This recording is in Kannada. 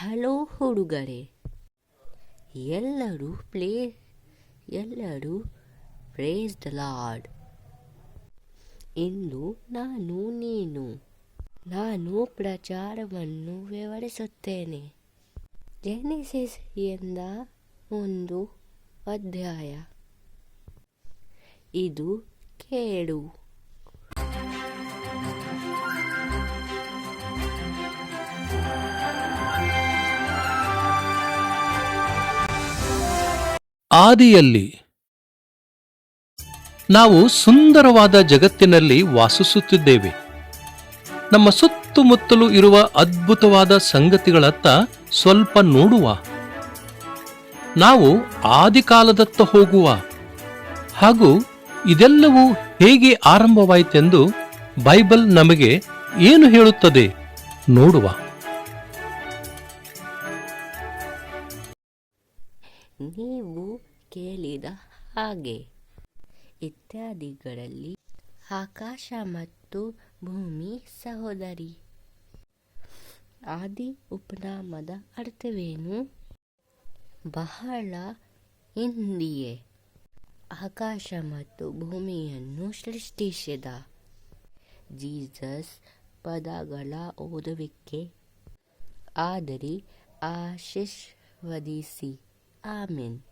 ಹಲೋ ಹುಡುಗರೇ. ಎಲ್ಲರೂ ಪ್ಲೇ, ಎಲ್ಲರೂ ಪ್ರೇಸ್ ದ ಲಾರ್ಡ್ ಇಂದು ನಾನು ನೀನು. ನಾನು ಪ್ರಚಾರವನ್ನು ವಿವರಿಸುತ್ತೇನೆ. ಜೆನಿಸಿಸ್ ಎಂದ ಒಂದು ಅಧ್ಯಾಯ. ಇದು ಕೇಳು. ಆದಿಯಲ್ಲಿ. ನಾವು ಸುಂದರವಾದ ಜಗತ್ತಿನಲ್ಲಿ ವಾಸಿಸುತ್ತಿದ್ದೇವೆ. ನಮ್ಮ ಸುತ್ತಮುತ್ತಲು ಇರುವ ಅದ್ಭುತವಾದ ಸಂಗತಿಗಳತ್ತ ಸ್ವಲ್ಪ ನೋಡುವ. ನಾವು ಆದಿಕಾಲದತ್ತ ಹೋಗುವ. ಹಾಗೂ ಇದೆಲ್ಲವೂ ಹೇಗೆ ಆರಂಭವಾಯಿತೆಂದು ಬೈಬಲ್ ನಮಗೆ ಏನು ಹೇಳುತ್ತದೆ ನೋಡುವ. ನೀವು ಕೇಳಿದ ಹಾಗೆ. ಇತ್ಯಾದಿಗಳಲ್ಲಿ ಆಕಾಶ ಮತ್ತು ಭೂಮಿ ಸಹೋದರಿ. ಆದಿ ಉಪನಾಮದ ಅರ್ಥವೇನು? ಬಹಳ ಹಿಂದಿಯೇ. ಆಕಾಶ ಮತ್ತು ಭೂಮಿಯನ್ನು ಸೃಷ್ಟಿಸಿದ. ಜೀಸಸ್ ಪದಗಳ ಓದುವಿಕೆ. ಆದರೆ ಆಶೀರ್ವದಿಸಿ. Amen.